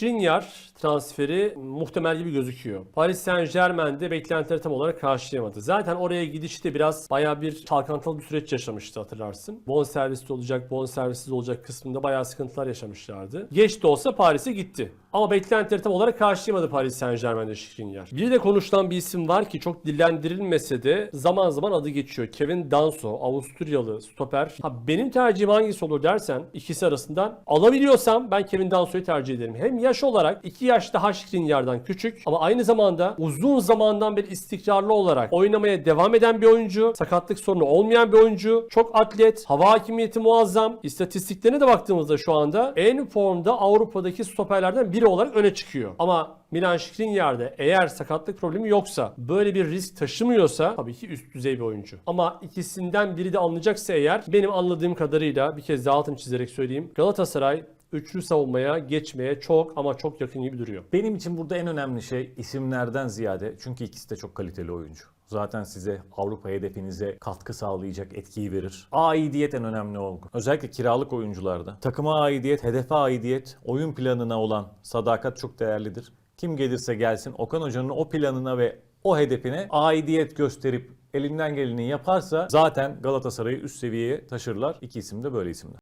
Skriniar transferi muhtemel gibi gözüküyor. Paris Saint Germain'de beklentileri tam olarak karşılayamadı. Zaten oraya gidişte biraz bayağı bir çalkantılı bir süreç yaşamıştı hatırlarsın. Bon servisli olacak, bon servissiz olacak kısmında bayağı sıkıntılar yaşamışlardı. Geç de olsa Paris'e gitti. Ama beklentileri tam olarak karşılayamadı Paris Saint Germain'de Skriniar. Bir de konuşulan bir isim var ki çok dillendirilmese de zaman zaman adı geçiyor. Kevin Danso, Avusturyalı stoper. Ha, benim tercihim hangisi olur dersen ikisi arasından alabiliyorsam ben Kevin Danso'yu tercih ederim. Hem yaş olarak 2 yaş daha Skriniar'dan küçük ama aynı zamanda uzun zamandan beri istikrarlı olarak oynamaya devam eden bir oyuncu. Sakatlık sorunu olmayan bir oyuncu. Çok atlet, hava hakimiyeti muazzam. İstatistiklerine de baktığımızda şu anda en formda Avrupa'daki stoperlerden biri olarak öne çıkıyor. Ama Milan Skriniar'da eğer sakatlık problemi yoksa, böyle bir risk taşımıyorsa tabii ki üst düzey bir oyuncu. Ama ikisinden biri de alınacaksa eğer benim anladığım kadarıyla bir kez daha altını çizerek söyleyeyim. Galatasaray üçlü savunmaya geçmeye çok ama çok yakın gibi duruyor. Benim için burada en önemli şey isimlerden ziyade çünkü ikisi de çok kaliteli oyuncu. Zaten size Avrupa hedefinize katkı sağlayacak etkiyi verir. Aidiyet en önemli olgu. Özellikle kiralık oyuncularda. Takıma aidiyet, hedefe aidiyet, oyun planına olan sadakat çok değerlidir. Kim gelirse gelsin Okan Hoca'nın o planına ve o hedefine aidiyet gösterip elinden geleni yaparsa zaten Galatasaray'ı üst seviyeye taşırlar. İki isim de böyle isimler.